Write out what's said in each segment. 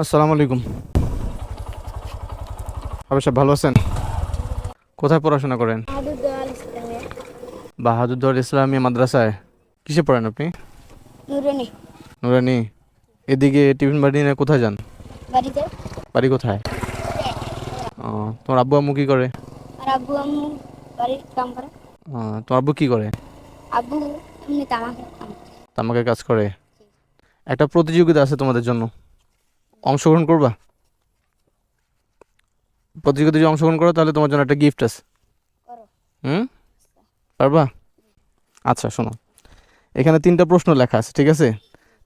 আসসালামু আলাইকুম। হবে সব ভালো আছেন? কোথায় পড়াশোনা করেন? বাহাদুর ইসলামী মাদ্রাসায়। কিসে পড়েন আপনি? নুরানি। নুরানি এদিকে টিফিন বাড়ি নিয়ে কোথায় যান? বাড়িতে। বাড়ি কোথায়? ও তোমার আব্বু আম্মু কি করে? আর আব্বু আম্মু বাড়ির কাম করে। তোমার আব্বু কি করে? আব্বু এমনি তামাকে করে। তামাকে কাজ করে। একটা প্রতিযোগিতা আছে তোমাদের জন্য। অংশগ্রহণ করবা? প্রতিযোগিতায় যদি অংশগ্রহণ করো তাহলে তোমার জন্য একটা গিফট আছে। হুম? পারবা? আচ্ছা শোনো। এখানে তিনটা প্রশ্ন লেখা আছে ঠিক আছে?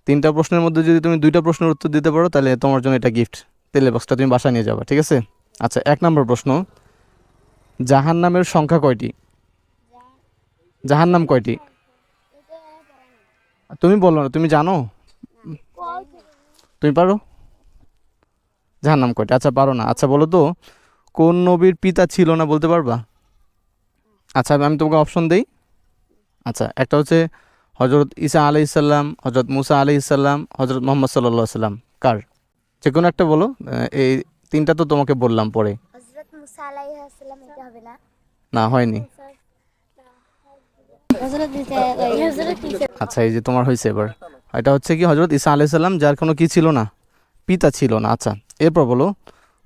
তিনটা প্রশ্নের মধ্যে যদি তুমি দুইটা প্রশ্নের উত্তর দিতে পারো তাহলে তোমার জন্য এটা গিফট তেলে বক্সটা তুমি বাসায় নিয়ে যাবা ঠিক আছে? আচ্ছা এক নম্বর প্রশ্ন। জাহান নামের সংখ্যা কয়টি? জাহান নাম কয়টি? তুমি বলো না তুমি জানো? তুমি পারো? জাহান নাম কয়টা? আচ্ছা পারো না। আচ্ছা বলো তো কোন নবীর পিতা ছিল না বলতে পারবা? আচ্ছা আমি তোমাকে অপশন দেই। আচ্ছা একটা হচ্ছে হজরত ঈসা আলি ইসাল্লাম হজরত মুসা আলি ইসাল্লাম হজরত মোহাম্মদ সাল্লাহ সাল্লাম কার? যে কোনো একটা বলো। এই তিনটা তো তোমাকে বললাম পরে। না? হয়নি। আচ্ছা এই যে তোমার হয়েছে এবার। এটা হচ্ছে কি হজরত ঈসা আলি সাল্লাম যার কোনো কি ছিল না? পিতা ছিল না। আচ্ছা এরপর বলো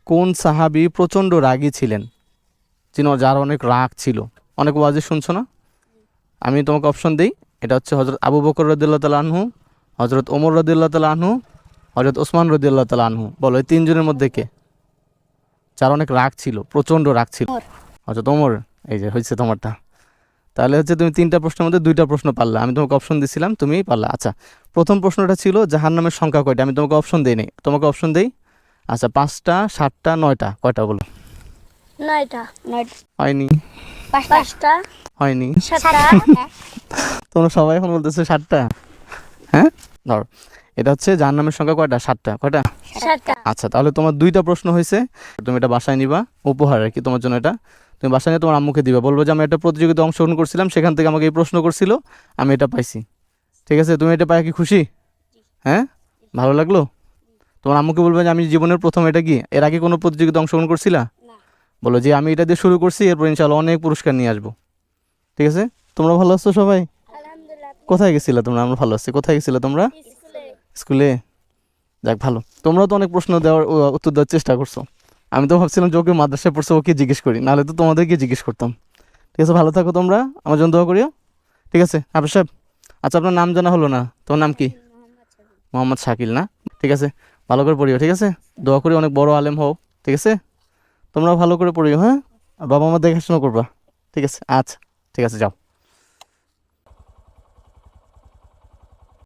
কোন সাহাবি প্রচণ্ড রাগী ছিলেন? যিনি যার অনেক রাগ ছিল। অনেক ওয়াজে শুনছো না? আমি তোমাকে অপশন দিই। এটা হচ্ছে হজরত আবু বকর রদুল্লাহ তাল আনহু হজরত ওমর রদুল্লাহ তাল আনহু হজরত ওসমান রদুল্লাহ তাল আনহু। বলো এই তিনজনের মধ্যে কে? যার অনেক রাগ ছিল প্রচণ্ড রাগ ছিল। হজরত ওমর এই যে হয়েছে তোমারটা। তাহলে হচ্ছে তুমি তিনটা প্রশ্নের মধ্যে দুইটা প্রশ্ন পারলা। আমি তোমাকে অপশন দিছিলাম তুমি পারলা। আচ্ছা প্রথম প্রশ্নটা ছিল জাহান্নামের সংখ্যা কয়টা? আমি তোমাকে অপশন দিই নি তোমাকে অপশন দেই। আচ্ছা পাঁচটা সাতটা নয়টা কয়টা বলো? নয়টা। হয়নি। পাঁচটা। হয়নি। তোমরা সবাই এখন বলতেছে সাতটা। হ্যাঁ? ধর এটা হচ্ছে জাহান্নামের সংখ্যা কয়টা? সাতটা। কয়টা? আচ্ছা তাহলে তোমার দুইটা প্রশ্ন হয়েছে। তুমি এটা বাসায় নিবা। উপহার আর কি তোমার জন্য এটা। তুমি বাসায় নিয়ে তোমার আম্মুকে দিবা। বলব যে আমি একটা প্রতিযোগিতায় অংশগ্রহণ করছিলাম সেখান থেকে আমাকে এই প্রশ্ন করছিল। আমি এটা পাইছি। ঠিক আছে? তুমি এটা পাই কি খুশি? হ্যাঁ? ভালো লাগল? তোমার আম্মুকে বলবে যে আমি জীবনের প্রথম এটা কি? এর আগে কোনো প্রতিযোগিতা অংশগ্রহণ করছিলা? বলো যে আমি এটা দিয়ে শুরু করছি এরপর ইনশাল্লাহ অনেক পুরস্কার নিয়ে আসব। ঠিক আছে? তোমরা ভালো আছো সবাই? কোথায় গেছিলা তোমরা? আমরা ভালো আছি। কোথায় গেছিলা তোমরা? স্কুলে। যাক ভালো। তোমরাও তো অনেক প্রশ্ন দেওয়ার উত্তর দেওয়ার চেষ্টা করছ। আমি তো ভাবছিলাম যে ওকে মাদ্রাসায় পড়ছে ওকে জিজ্ঞেস করি। নাহলে তো তোমাদেরকে জিজ্ঞেস করতাম। ঠিক আছে ভালো থাকো তোমরা। আমার জন্য দোয়া করিও। ঠিক আছে হাফিজ সাহেব। আচ্ছা আপনার নাম জানা হলো না। তোমার নাম কি? মোহাম্মদ শাকিল না? ঠিক আছে। ভালো করে পড়িও, ঠিক আছে? দোয়া করি অনেক বড় আলেম হও, ঠিক আছে? তোমরা ভালো করে পড়িও হ্যাঁ? বাবা মা দেখাশোনা করবা, ঠিক আছে? আচ্ছা ঠিক আছে, যাও।